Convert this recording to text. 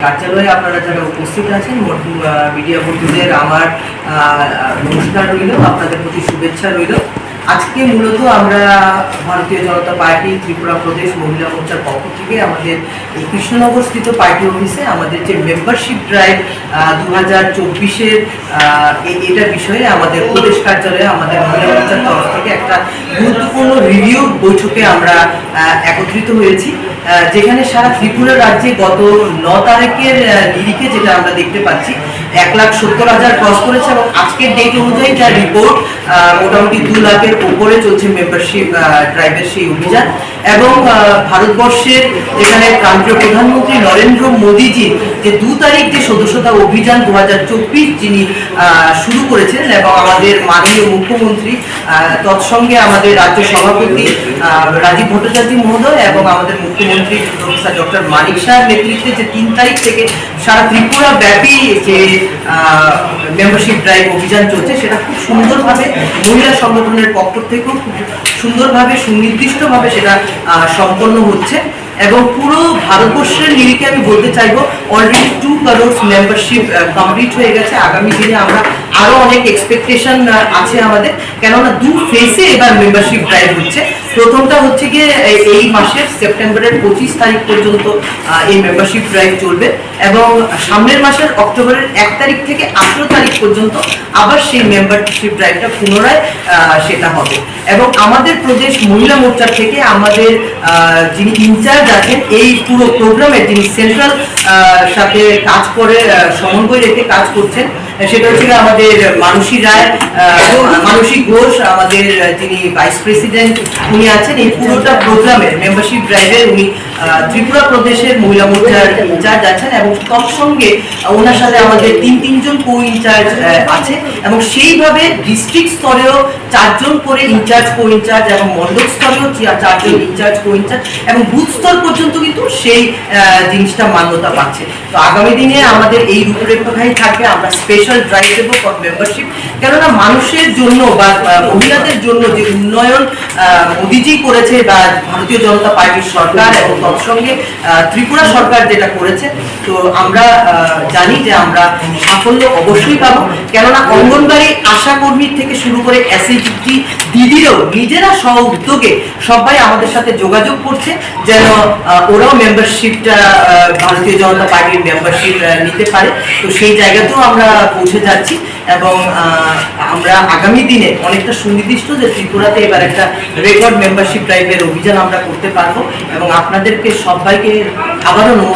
কার্যালয়ে আপনারা যারা উপস্থিত আছেন মিডিয়া বন্ধুদের আমার নমস্কার রইল, আপনাদের প্রতি শুভেচ্ছা রইল। আজকে মূলত আমরা ভারতীয় জনতা পার্টি ত্রিপুরা প্রদেশ মহিলা মোর্চার পক্ষ থেকে আমাদের এই কৃষ্ণনগর স্থিত পার্টি অফিসে আমাদের যে মেম্বারশিপ ড্রাইভ দু হাজার চব্বিশের এটা বিষয়ে আমাদের প্রদেশ কার্যালয়ে আমাদের মহিলা মোর্চার তরফ থেকে একটা গুরুত্বপূর্ণ রিভিউ বৈঠকে আমরা একত্রিত হয়েছি। যেখানে সারা ত্রিপুরা রাজ্যে গত ন তারিখের নিরিখে যেটা আমরা দেখতে পাচ্ছি, এক লাখ সত্তর হাজার ক্রস করেছে এবং আজকের ডেট অনুযায়ী যা রিপোর্ট মোটামুটি দু লাখের উপরে চলছে মেম্বারশিপ ট্রাইবের সেই অভিযান। এবং ভারতবর্ষের এখানে প্রান্তীয় প্রধানমন্ত্রী নরেন্দ্র মোদীজি যে দু তারিখ যে সদস্যতা অভিযান দু হাজার চব্বিশ যিনি শুরু করেছেন এবং আমাদের মাননীয় মুখ্যমন্ত্রী তৎসঙ্গে আমাদের রাজ্য সভাপতি রাজীব ভট্টাচার্য মহোদয় এবং আমাদের মুখ্যমন্ত্রী প্রফেসর ডক্টর মানিক শাহের নেতৃত্বে যে তিন তারিখ থেকে সারা ত্রিপুরা ব্যাপী যে মেম্বারশিপ ড্রাইভ অভিযান চলছে, সেটা খুব সুন্দরভাবে মহিলা সংগঠনের পক্ষ থেকেও খুব সুন্দরভাবে, সুনির্দিষ্টভাবে সেটা সম্পন্ন হচ্ছে। এবং পুরো ভারতবর্ষের নিরিখে আমি বলতে চাইব already two crore membership complete হয়ে গেছে। আগামী দিনে আমরা আরও অনেক এক্সপেকটেশন আছে আমাদের। কেননা দু ফেসে এবার মেম্বারশিপ ড্রাইভ হচ্ছে। প্রথমটা হচ্ছে গিয়ে এই মাসের সেপ্টেম্বরের পঁচিশ তারিখ পর্যন্ত এই মেম্বারশিপ ড্রাইভ চলবে এবং সামনের মাসের অক্টোবরের এক তারিখ থেকে আঠেরো তারিখ পর্যন্ত আবার সেই মেম্বারশিপ ড্রাইভটা পুনরায় সেটা হবে। এবং আমাদের প্রদেশ মহিলা মোর্চার থেকে আমাদের যিনি ইনচার্জ আছেন, এই পুরো প্রোগ্রামে যিনি সেন্ট্রাল সাথে কাজ করে সমন্বয় রেখে কাজ করছেন সেটা হচ্ছে গিয়ে আমাদের মানসী রায় মানসী ঘোষ, আমাদের যিনি ভাইস প্রেসিডেন্ট উনি আছেন। এই পুরোটা প্রোগ্রামের মেম্বারশিপ ড্রাইভের উনি ত্রিপুরা প্রদেশের মহিলা মোর্চার ইনচার্জ আছেন এবং তৎসঙ্গে ওনার সাথে আমাদের তিন, তিনজন কো ইনচার্জ আছে এবং সেইভাবে ডিস্ট্রিক্ট স্তরেও চারজন করে ইনচার্জ কো ইনচার্জ এবং মন্ডল স্তরেও চারজন ইনচার্জ কো ইনচার্জ এবং বুথ স্তর পর্যন্ত কিন্তু সেই জিনিসটা মান্যতা পাচ্ছে। তো আগামী দিনে আমাদের এই রূপরেখাই থাকবে। আমরা স্পেশাল ড্রাইভ দেবো ফর মেম্বারশিপ কেননা মানুষের জন্য বা মহিলাদের জন্য যে উন্নয়ন মোদিজি করেছে বা ভারতীয় জনতা পার্টির সরকার এবং তৎসঙ্গে ত্রিপুরা সরকার যেটা করেছে, তো আমরা জানি যে আমরা সাফল্য অবশ্যই পাবো। কেননা অঙ্গনবাড়ি আশা কর্মীর থেকে শুরু করে এসএইচটি দিদিরও নিজেরা স্ব উদ্যোগে সবাই আমাদের সাথে যোগাযোগ করছে, যেন ওরাও মেম্বারশিপটা ভারতীয় জনতা পার্টির মেম্বারশিপ নিতে পারে। তো সেই জায়গাতেও আমরা পৌঁছে যাচ্ছি। এবং আমরা আগামী দিনে অনেকটা সুনির্দিষ্ট যে ত্রিপুরাতে এবার একটা রেকর্ড মেম্বারশিপ টাইপের অভিযান আমরা করতে পারব এবং আপনাদেরকে সবাইকে আবারও নমস্কার